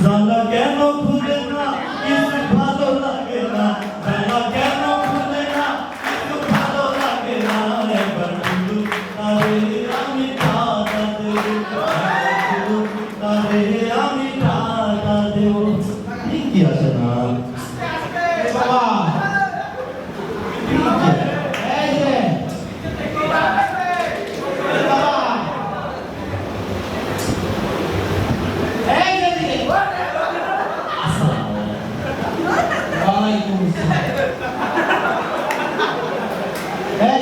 জানা কেন খুলে না? কিছু ভালো লাগে না। জানা কেন খুলে না? কিছু ভালো লাগে না। একবার শুধু তারে আমি টাকা দেব। তারে আমি টাকা দেব। কি আছে না বাবা এই যে বাবা এই যে দিকে ওয়ালাইকুম আসসালাম এই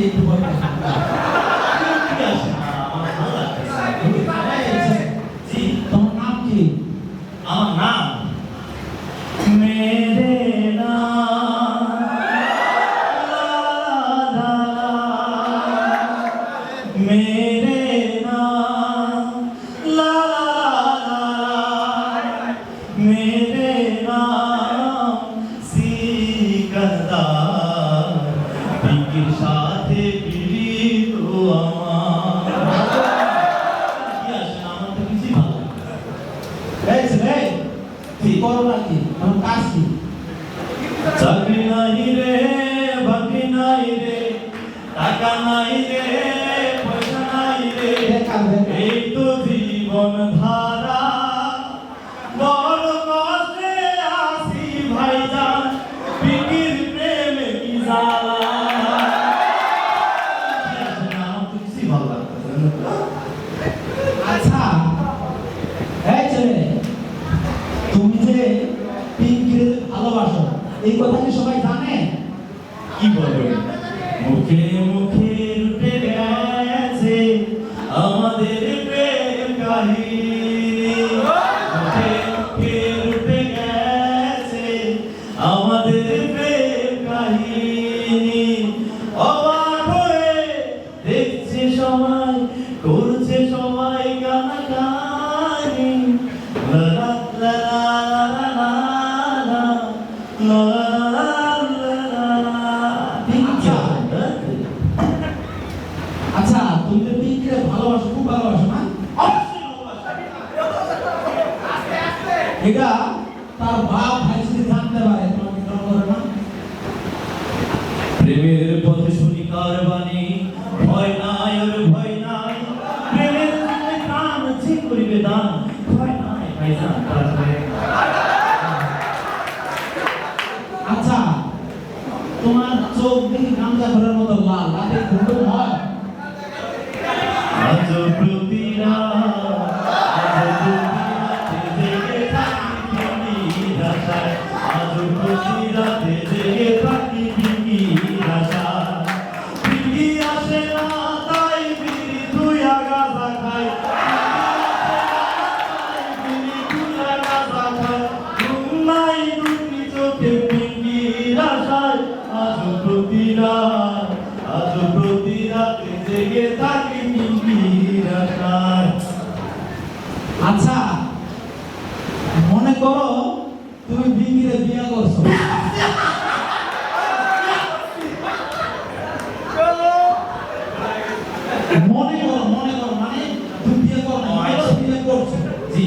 একটু জি, তোমার নাম কি আমার নাম মেরে নাম রাধা मेरे কি করো নাকি আমার কাজ কি চাকরি নাই রে বাকরি নাই রে টাকা নাই রে পয়সা নাই রে এই তো জীবন ধারা। বড় কষ্টে আসি ভাইজান পিকির প্রেমে কি জ্বালা। আমার তো ভালো লাগতেছে না। আচ্ছা এই ছেলে তুমি যে পিঙ্কিরে ভালোবাসো এই কথা কি সবাই জানে কি বলে মুখে মুখে উঠে গেছে আমাদের প্রেম কাহিনী মুখে মুখে উঠে গেছে আমাদের প্রেম কাহিনী অবাক হয়ে দেখছে সবাই করছে সবাই কানাকানি লা লা লা লা লা লা লা আচ্ছা তুমি তো পিঙ্কিরে ভালোবাসো খুব ভালোবাসো না এটা তার বাপ ভাই যদি জানতে পারে তোমাকে কেন করে না প্রেমের পথে শুনি কার বাণী ভয় নাই ওর ভয় নাই। প্রেমের জন্য প্রাণ আছে করিবে দান ভয় নাই ভাইজান তার আচ্ছা তোমার চোখ দেখি গামজা ঘরের মতো লাল রাতে ঘুম প্রতি রাতে জেগে থাকি আচ্ছা মনে করো তুমি বিঙ্গিরে বিয়ে করছ। মনে করো মনে করো মানে তুমি বিয়ে করো না, বিয়ে করছ। জি।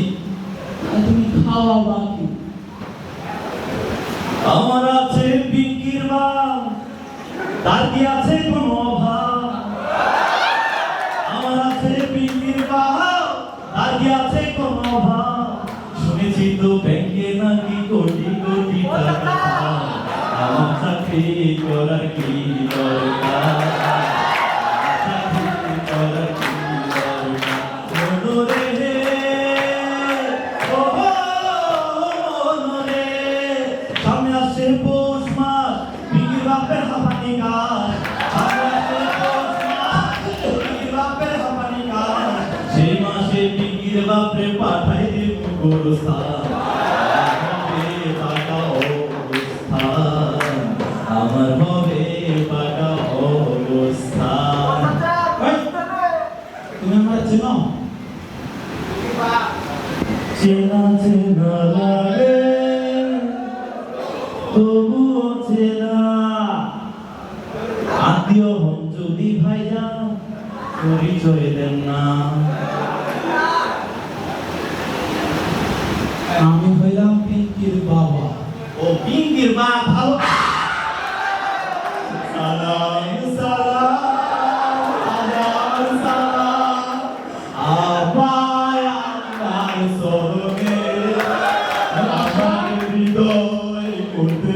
তুমি খাওয়া বাকি। আমার আছে বিকির বাপ। তার কি আছে কোনো আমার আছে পিঙ্গির তার কি আছে কোনো অভাব? শুনেছি তো ব্যাংকে নাকি কোটি কোটি টাকা। আমার চাকরি করার কি দরকার? সে পিঙ্গির বাপরে পাঠাই গোরস্থান। আমার হবে পাকা অবস্থান। চেনা? চেনা লাগে। তবুও যদি ভাইজান, পরিচয় দেন না। আমি হইলাম পিঙ্কির বাবা। ও পিঙ্কির মা, ভালো। সালাম সালাম সালাম সালাম। আমায় আমার সরমে আমার হৃদয় করতে